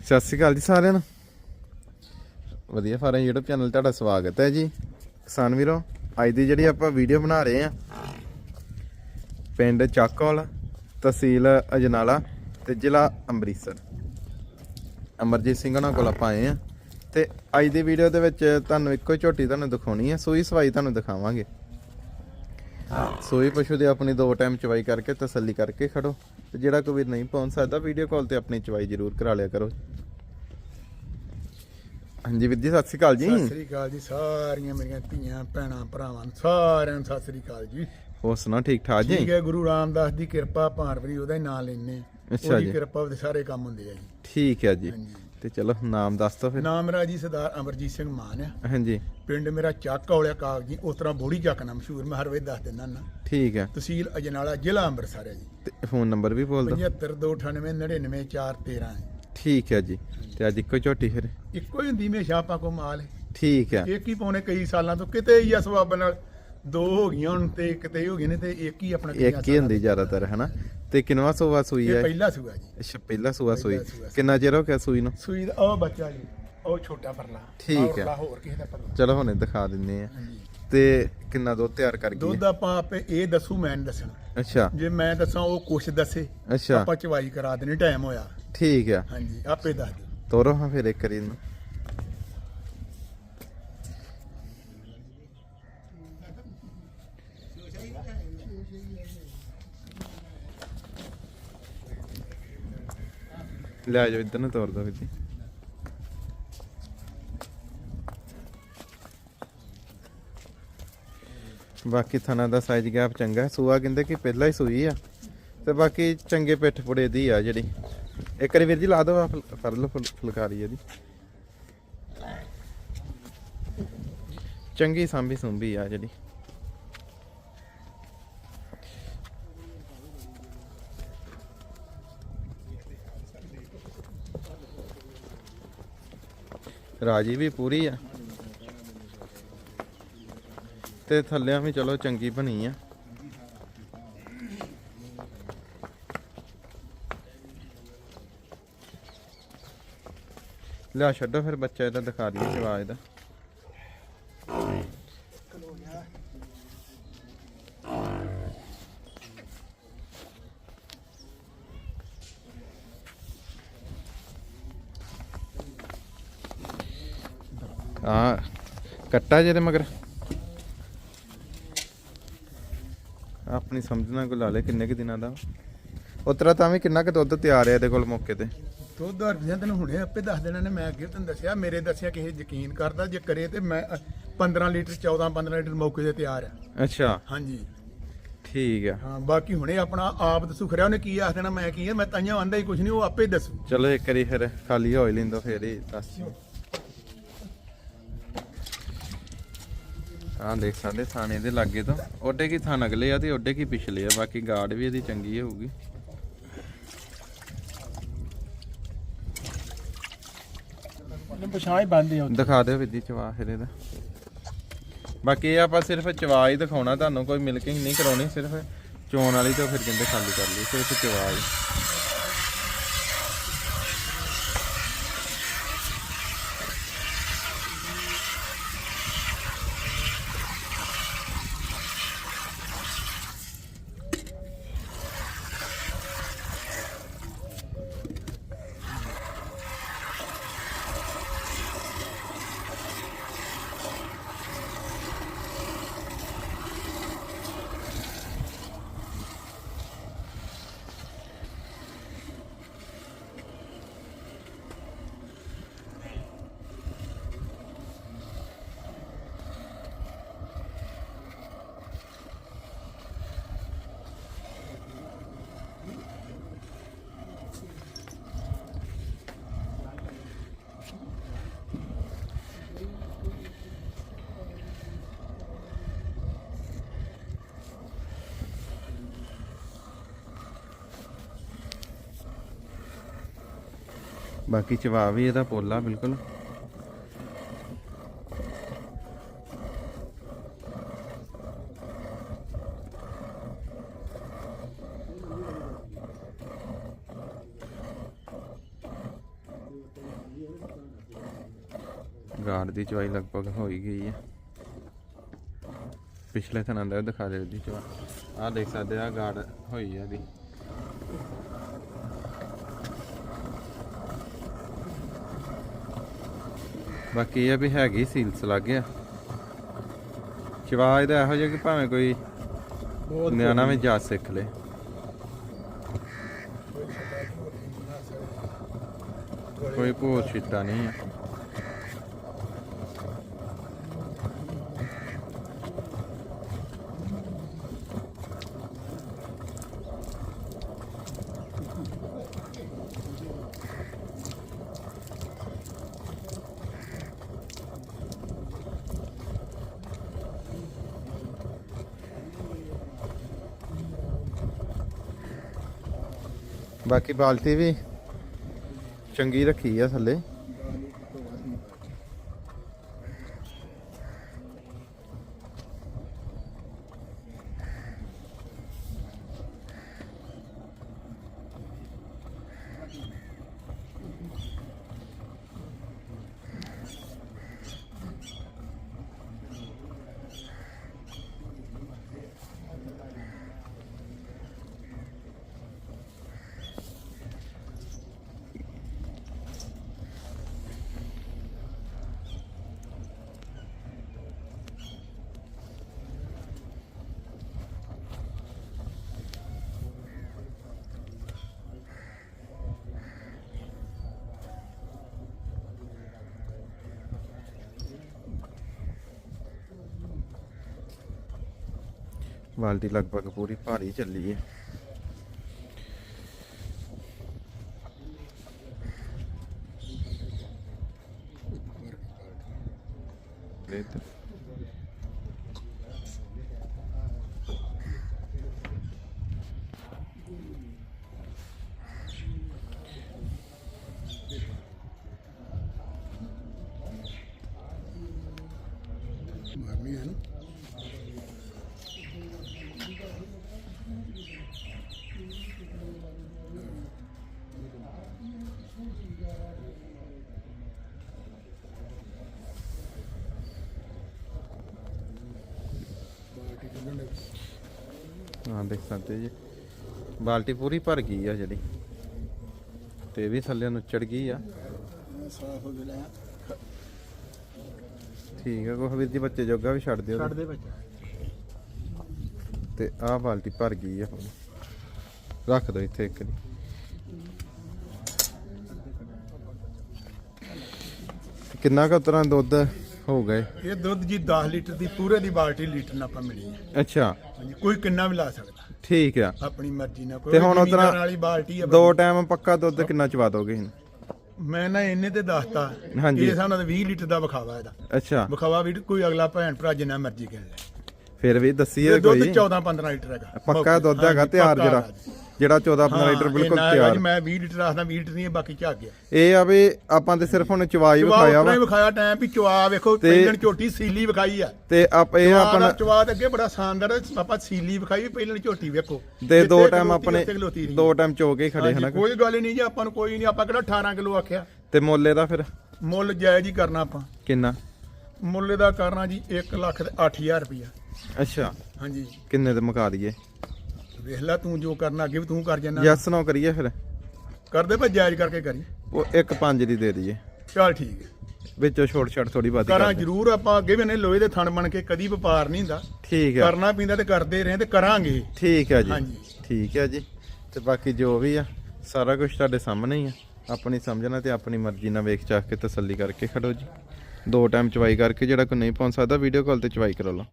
ਸਤਿ ਸ਼੍ਰੀ ਅਕਾਲ ਜੀ ਸਾਰਿਆਂ ਨੂੰ। ਵਧੀਆ ਫਾਰਮ YouTube ਚੈਨਲ ਤੁਹਾਡਾ ਸਵਾਗਤ ਹੈ ਜੀ। ਕਿਸਾਨ ਵੀਰੋ, ਅੱਜ ਦੀ ਜਿਹੜੀ ਆਪਾਂ ਵੀਡੀਓ ਬਣਾ ਰਹੇ ਆ ਪਿੰਡ ਚੱਕੋਲ ਤਹਿਸੀਲ ਅਜਨਾਲਾ ਤੇ ਜ਼ਿਲ੍ਹਾ ਅੰਮ੍ਰਿਤਸਰ। ਅਮਰਜੀਤ ਸਿੰਘ ਉਹਨਾਂ ਕੋਲ ਆਪਾਂ ਆਏ ਆ ਤੇ ਅੱਜ ਦੀ ਵੀਡੀਓ ਦੇ ਵਿੱਚ ਤੁਹਾਨੂੰ ਇੱਕੋ ਹੀ ਝੋਟੀ ਤੁਹਾਨੂੰ ਦਿਖਾਉਣੀ ਹੈ, ਸੂਈ ਸਵਾਈ ਤੁਹਾਨੂੰ ਦਿਖਾਵਾਂਗੇ। ਸੂਈ ਪਸ਼ੂ ਦੇ ਆਪਣੀ ਦੋ ਟਾਈਮ ਚਵਾਈ ਕਰਕੇ ਤਸੱਲੀ ਕਰਕੇ ਖੜੋ। ਤੇ ਜਿਹੜਾ ਕੋਈ ਨਹੀਂ ਪਹੁੰਚ ਸਕਦਾ ਵੀਡੀਓ ਕਾਲ ਤੇ ਆਪਣੀ ਚਵਾਈ ਜ਼ਰੂਰ ਕਰਾ ਲਿਆ ਕਰੋ। ਹਾਂਜੀ ਵੀਰ ਜੀ ਸਤਿ ਸ਼੍ਰੀ ਅਕਾਲ ਜੀ। ਸਤਿ ਸ੍ਰੀ ਅਕਾਲ ਜੀ ਸਾਰੀਆਂ ਮੇਰੀਆਂ ਧੀਆਂ ਭੈਣਾਂ ਭਰਾਵਾਂ ਨੂੰ ਸਾਰਿਆਂ ਨੂੰ ਸਤਿ ਸ੍ਰੀ ਅਕਾਲ ਜੀ। ਹੋਰ ਸੁਣਾ ਠੀਕ ਠਾਕ ਜੀ? ਠੀਕ ਹੈ ਗੁਰੂ ਰਾਮਦਾਸ ਦੀ ਕਿਰਪਾ ਭਾਰਵਰੀ ਉਹਦਾ ਹੀ ਨਾਮ ਲੈਨੇ ਅੱਛਾ ਉਹਦੀ। ਕਿਰਪਾ ਦੇ ਸਾਰੇ ਕੰਮ ਹੁੰਦੇ ਆ ਜੀ। ਠੀਕ ਹੈ ਜੀ। ਤੇ ਚਲੋ ਨਾਮ ਦੱਸ ਦੋ ਫਿਰ। ਨਾਮ ਮੇਰਾ ਜੀ ਸਰਦਾਰ ਅਮਰਜੀਤ ਸਿੰਘ ਮਾਨ ਆ। ਹਾਂਜੀ। ਪਿੰਡ ਮੇਰਾ ਚੱਕ ਔਲਿਆ ਕਾਗਜੀ ਉਸ ਤਰ੍ਹਾਂ ਬੋੜੀ ਚੱਕ ਨਾ ਮਸ਼ਹੂਰ ਮੈਂ ਹਰ ਵੇਲੇ ਦੱਸ ਦਿੰਦਾ ਨਾ। ਠੀਕ ਹੈ ਤਹਿਸੀਲ ਅਜਨਾਲਾ ਜ਼ਿਲ੍ਹਾ ਅੰਮ੍ਰਿਤਸਰ ਹੈ ਜੀ। ਤੇ ਫੋਨ ਨੰਬਰ ਵੀ ਬੋਲ ਦਿਓ। 7529994413 ਠੀਕ ਹੈ ਜੀ। ਤੇ ਅੱਜ ਇੱਕੋ ਝੋਟੀ ਫਿਰ? ਇੱਕੋ ਹੀ ਹੁੰਦੀ ਮੇਸ਼ਾ ਆਪਾਂ ਕੋ ਮਾਲ ਠੀਕ ਹੈ ਇੱਕ ਹੀ ਪਾਉਣੇ ਕਈ ਸਾਲਾਂ ਤੋਂ ਕਿਤੇ ਹੀ ਆ ਸਵਾਬ ਨਾਲ। ਦੋ ਹੋ ਗਈਆਂ ਹੁਣ ਤੇ ਕਿਤੇ ਹੋ ਗਏ ਨੇ ਤੇ ਇੱਕ ਹੀ ਆਪਣਾ ਇੱਕ ਹੀ ਹੁੰਦੀ ਜ਼ਿਆਦਾਤਰ ਹਨਾ? ਤੇ ਕਿੰਨਵਾ ਸੂਆ ਸੂਈ ਇਹ ਹੈ? ਪਹਿਲਾ ਸੂਆ ਜੀ। ਅੱਛਾ ਪਹਿਲਾ ਸੂਆ ਸੂਈ। ਪਹਿਲਾ ਸੂਆ। ਕਿੰਨਾ ਚਿਰ ਹੋ ਗਿਆ ਸੂਈ ਨੂੰ? ਸੂਈ ਦਾ ਉਹ ਬੱਚਾ ਜੀ ਉਹ ਛੋਟਾ ਪਰਲਾ। ਠੀਕ ਹੈ। ਹੋਰ ਕਿਸੇ ਦਾ ਪਰਲਾ। ਚਲੋ ਹੁਣੇ ਦਿਖਾ ਦਿੰਨੇ ਆ ਹਾਂਜੀ। ਤੇ ਕਿੰਨਾ ਦੁੱਧ ਤਿਆਰ ਕਰ ਗਈ ਦੁੱਧ? ਆਪਾਂ ਆਪੇ ਇਹ ਦੱਸੂ ਮੈਂ ਦੱਸਣਾ। ਅੱਛਾ। ਜੇ ਮੈਂ ਦੱਸਾਂ ਉਹ ਕੁਛ ਦੱਸੇ। ਅੱਛਾ। ਆਪਾਂ ਚਵਾਈ ਕਰਾ ਦੇਣੀ ਟਾਈਮ ਹੋਇਆ। ਠੀਕ ਆ। ਹਾਂਜੀ ਆਪੇ ਦੱਸ ਦਿਓ। ਤੋਰੋ ਹਾਂ ਫਿਰ ਇੱਕ ਵਾਰੀ ਨੂੰ ਲੈ ਜਾਓ, ਇੱਧਰ ਨੂੰ ਤੋਰ ਦੋ ਵੀਰ ਜੀ। ਬਾਕੀ ਥਣਾ ਦਾ ਸਾਈਜ਼ ਗੈਪ ਚੰਗਾ ਸੂਆ ਕਹਿੰਦੇ ਕਿ ਪਹਿਲਾਂ ਹੀ ਸੂਈ ਆ। ਤੇ ਬਾਕੀ ਚੰਗੇ ਪਿੱਠ ਪੁੜੇ ਦੀ ਆ ਜਿਹੜੀ। ਇੱਕ ਵਾਰੀ ਵੀਰ ਜੀ ਲਾ ਦੋ ਫੁਲ- ਫੜ ਲਓ ਫੁਲਕਾਰੀ ਇਹਦੀ। ਚੰਗੀ ਸਾਂਭੀ ਸੁੰਭੀ ਆ ਜਿਹੜੀ। ਰਾਜੀ ਵੀ ਪੂਰੀ ਆ। ਤੇ ਥੱਲਿਆਂ ਵੀ ਚਲੋ ਚੰਗੀ ਬਣੀ ਆ। ਲਿਆ ਛੱਡੋ ਫਿਰ ਬੱਚਾ ਇਹਦਾ ਦਿਖਾ ਦਈਏ ਜਵਾਜ ਦਾ ਆ ਕੱਟਾ ਜਿਹਦੇ ਮਗਰ ਆਪਣੀ ਸਮਝਣਾ ਕੋ ਲਾ ਲੈ ਕਿੰਨੇ ਕੁ ਦਿਨਾਂ ਦਾ ਉਤਰਾ ਤਾਂ ਵੀ ਕਿੰਨਾ ਕੁ ਦੁੱਧ ਤਿਆਰ ਹੈ ਇਹਦੇ ਕੋਲ ਮੌਕੇ ਤੇ ਦੁੱਧ ਹਰਜੀਆਂ ਤੈਨੂੰ ਹੁਣੇ ਆਪੇ ਦੱਸ ਦੇਣਾ ਨੇ ਮੈਂ ਅੱਗੇ ਤੈਨੂੰ ਦੱਸਿਆ ਮੇਰੇ ਦੱਸਿਆ ਕਿਸੇ ਯਕੀਨ ਕਰਦਾ ਜੇ ਕਰੇ ਤੇ ਮੈਂ ਅ, 15 ਲੀਟਰ 14 15 ਲੀਟਰ ਮੌਕੇ ਤੇ ਤਿਆਰ ਆ ਅੱਛਾ ਹਾਂਜੀ ਠੀਕ ਆ ਹਾਂ ਬਾਕੀ ਹੁਣੇ ਆਪਣਾ ਆਪ ਦੱਸੂ ਖਰਿਆ ਉਹਨੇ ਕੀ ਆਖ ਦੇਣਾ ਮੈਂ ਕੀ ਆ ਮੈਂ ਤਾਈਆਂ ਆਂਦਾ ਹੀ ਕੁਝ ਨਹੀਂ ਉਹ ਆਪੇ ਦੱਸੂ ਚਲੋ ਇੱਕ ਵਾਰੀ ਫਿਰ ਖਾਲੀ ਹੋਈ ਲਿੰਦੋ ਫਿਰ ਹੀ ਦੱਸ ਆਹ ਦੇਖ ਸਕਦੇ ਥਾਣੇ ਦੇ ਲਾਗੇ ਤੋਂ। ਓਡੇ ਕੀ ਥਾਣ ਅਗਲੇ ਆ ਤੇ ਓਡੇ ਕੀ ਪਿਛਲੇ ਆ ਬਾਕੀ ਗਾਰਡ ਵੀ ਇਹਦੀ ਚੰਗੀ ਹੋਊਗੀ। ਪਛਾਣ ਹੀ ਬੰਦੇ ਆ ਦਿਖਾ ਦਿਓ ਵਿਧੀ ਚਵਾ ਫਿਰ ਇਹਦਾ। ਬਾਕੀ ਇਹ ਆਪਾਂ ਸਿਰਫ ਚਵਾ ਹੀ ਦਿਖਾਉਣਾ ਤੁਹਾਨੂੰ ਕੋਈ ਮਿਲਕਿੰਗ ਨਹੀਂ ਕਰਾਉਣੀ ਸਿਰਫ ਚੋਣ ਵਾਲੀ ਤੋਂ ਫਿਰ ਕਹਿੰਦੇ ਖਾਲੀ ਕਰ ਲਈ ਸਿਰਫ ਚਵਾ ਹੀ। ਬਾਕੀ ਚਵਾ ਵੀ ਇਹਦਾ ਪੋਲਾ, ਬਿਲਕੁਲ। ਗਾਰਡ ਦੀ ਚਵਾਈ ਲਗਭਗ ਹੋ ਹੀ ਗਈ ਹੈ। ਪਿਛਲੇ ਥਾਂ ਦਾ ਦਿਖਾ ਦਿਓ ਜੀ ਚਵਾ। ਆਹ ਦੇਖ ਸਕਦੇ ਆ, ਗਾਰਡ ਹੋਈ ਹੈ ਇਹਦੀ। ਬਾਕੀ ਇਹ ਵੀ ਹੈਗੀ ਸੀਲਸ ਲੱਗ ਗਿਆ। ਚਵਾ ਇਹਦਾ ਇਹੋ ਜਿਹਾ ਕਿ ਭਾਵੇਂ ਕੋਈ ਨਿਆਣਾ ਵੀ ਜਾ ਸਿੱਖ ਲੇ। ਕੋਈ ਭੂਤ ਛਿੱਟਾ ਨਹੀਂ ਆ। ਬਾਕੀ ਬਾਲਟੀ ਵੀ ਚੰਗੀ ਰੱਖੀ ਆ ਥੱਲੇ। ਬਾਲਟੀ ਲਗਭਗ ਪੂਰੀ ਭਾਰੀ ਚੱਲੀ ਹੈ ਲੈ ਤੇ ਮਾਰਨੀ ਹੈ ਦੇਖ ਸਕਦੇ ਜੀ। ਬਾਲਟੀ ਪੂਰੀ ਭਰ ਗਈ ਆ ਜਿਹੜੀ। ਤੇ ਵੀ ਥੱਲੇ ਨੂੰ ਚੜ ਗਈ ਆ। ਸਾਫ਼ ਹੋ ਗਿਆ ਠੀਕ ਆ ਕੋਹ ਵੀਰ ਜੀ ਬੱਚੇ ਜੋਗਾ ਵੀ ਛੱਡ ਦਿਓ ਛੱਡ ਦੇ ਬੱਚਾ। ਤੇ ਆਹ ਬਾਲਟੀ ਭਰ ਗਈ ਆ ਹੁਣ। ਰੱਖ ਦਿਓ ਇੱਥੇ ਇੱਕ ਦੀ ਕਿੰਨਾ ਕੁ ਤਰ੍ਹਾਂ ਦੁੱਧ? ਹੋ ਗਏ। ਇਹ ਦੁੱਧ ਜੀ 10 ਲੀਟਰ ਦੀ ਪੂਰੇ ਦੀ ਬਾਲਟੀ ਲੀਟਰ ਨਾਲ ਆਪਾਂ ਮਿਲੀ ਹੈ ਅੱਛਾ। ਹਾਂਜੀ ਕੋਈ ਕਿੰਨਾ ਵੀ ਲਾ ਸਕਦਾ। ਠੀਕ ਆ। ਆਪਣੀ ਮਰਜ਼ੀ ਨਾਲ ਕੋਈ ਤੇ ਹੁਣ ਜ਼ਮੀਨਦਾਰ ਉਤਰਾ ਵਾਲੀ ਬਾਲਟੀ ਆ ਦੋ ਟਾਈਮ ਪੱਕਾ ਦੁੱਧ ਕਿੰਨਾ ਚਵਾ ਦੋਗੇ ਹੁਣ? ਮੈਂ ਨਾ ਇੰਨੇ ਤੇ ਦੱਸਤਾ। ਹਾਂਜੀ। ਇਹ ਸਾਨੂੰ 20 ਲੀਟਰ ਦਾ ਵਿਖਾਵਾ ਇਹਦਾ। ਅੱਛਾ। ਵਿਖਾਵਾ ਵੀ ਕੋਈ ਅਗਲਾ ਭੈਣ ਭਰਾ ਜਿੰਨਾ ਮਰਜ਼ੀ ਕਹਿ ਲੈ। ਫਿਰ ਵੀ ਦੱਸੀਏ ਦੁੱਧ ਕੋਈ। 14 15 ਲੀਟਰ ਹੈਗਾ। ਪੱਕਾ ਦੁੱਧ ਹੈਗਾ ਤਿਆਰ ਜਿਹੜਾ। ਜਿਹੜਾ 14 15 ਹਾਂ, ਲੀਟਰ ਬਿਲਕੁਲ ਤਿਆਰ। ਮੈਂ 20 ਲੀਟਰ ਆਖਦਾ 20 ਲੀਟਰ ਨਹੀਂ ਬਾਕੀ ਝੱਗ ਗਿਆ। ਇਹ ਆ ਵੀ ਆਪਾਂ ਤੇ ਸਿਰਫ ਹੁਣ ਚਵਾਈ ਚਵਾ ਵਿਖਾਇਆ ਵਾ। ਵਿਖਾਇਆ ਟਾਈਮ ਵੀ ਚਵਾ ਵੇਖੋ ਪਹਿਲਣ ਝੋਟੀ ਸੀਲੀ ਵਿਖਾਈ ਆ। ਤੇ ਆਪ ਇਹ ਆਪਣਾ ਦਾ ਚਵਾ ਤੇ ਅੱਗੇ ਬੜਾ ਸ਼ਾਨਦਾਰ ਆਪਾਂ ਸੀਲੀ ਵਿਖਾਈ ਪਹਿਲਣ ਝੋਟੀ ਵੇਖੋ। ਤੇ ਦੋ ਟਾਈਮ ਆਪਣੇ। ਦੋ ਟਾਈਮ ਚੋ ਕੇ ਖੜੇ ਹਨਾ। ਕੋਈ ਗੱਲ ਨਹੀਂ ਜੀ ਆਪਾਂ ਨੂੰ ਕੋਈ ਨਹੀਂ ਆਪਾਂ ਕਿਹੜਾ 18 ਕਿਲੋ ਆਖਿਆ। ਤੇ ਮੁੱਲ ਇਹਦਾ ਫਿਰ? ਮੁੱਲ ਜਾਇਜ਼ ਹੀ ਕਰਨਾ ਆਪਾਂ। ਕਿੰਨਾ? ਮੁੱਲ ਦਾ ਕਰਨਾ ਜੀ 1 ਲੱਖ ਤੇ 8000 ਰੁਪਇਆ। ਅੱਛਾ। ਹਾਂਜੀ। ਕਿੰਨੇ ਤੇ ਮੁਕਾ ਦਈਏ? ਵੇਖ ਲੈ ਤੂੰ ਜੋ ਕਰਨਾ ਅੱਗੇ ਵੀ ਤੂੰ ਕਰ ਜੰਨਾ। ਯੈਸ ਨੋ ਕਰੀਏ ਫਿਰ। ਕਰਦੇ ਭਾਈ ਜਾਇਜ਼ ਕਰਕੇ ਕਰੀ। ਉਹ ਇੱਕ ਪੰਜ ਦੀ ਦੇ ਦਈਏ। ਚੱਲ ਠੀਕ ਹੈ। ਵਿੱਚੋਂ ਛੋਟ ਛੱਟ ਥੋੜੀ ਬਾਤ ਕਰਾਂ ਜ਼ਰੂਰ ਆਪਾਂ ਅੱਗੇ ਵੀ ਨੇ ਲੋਹੇ ਦੇ ਥਣ ਬਣ ਕੇ ਕਦੀ ਵਪਾਰ ਨਹੀਂ ਹੁੰਦਾ। ਠੀਕ ਹੈ। ਕਰਨਾ ਪੈਂਦਾ ਤੇ ਕਰਦੇ ਰਹੇ ਤੇ ਕਰਾਂਗੇ। ਠੀਕ ਹੈ ਜੀ। ਹਾਂਜੀ। ਠੀਕ ਹੈ ਜੀ। ਤੇ ਬਾਕੀ ਜੋ ਵੀ ਆ ਸਾਰਾ ਕੁਝ ਤੁਹਾਡੇ ਸਾਹਮਣੇ ਹੀ ਆ। ਆਪਣੀ ਸਮਝਣਾ ਤੇ ਆਪਣੀ ਮਰਜ਼ੀ ਨਾਲ ਵੇਖ ਚਾਖ ਕੇ ਤਸੱਲੀ ਕਰਕੇ ਖੜੋ ਜੀ। ਦੋ ਟਾਈਮ ਚਵਾਈ ਕਰਕੇ ਜਿਹੜਾ ਕੋਈ ਨਹੀਂ ਪਹੁੰਚ ਸਕਦਾ ਵੀਡੀਓ ਕਾਲ ਤੇ ਚਵਾਈ ਕਰੋ ਲਓ।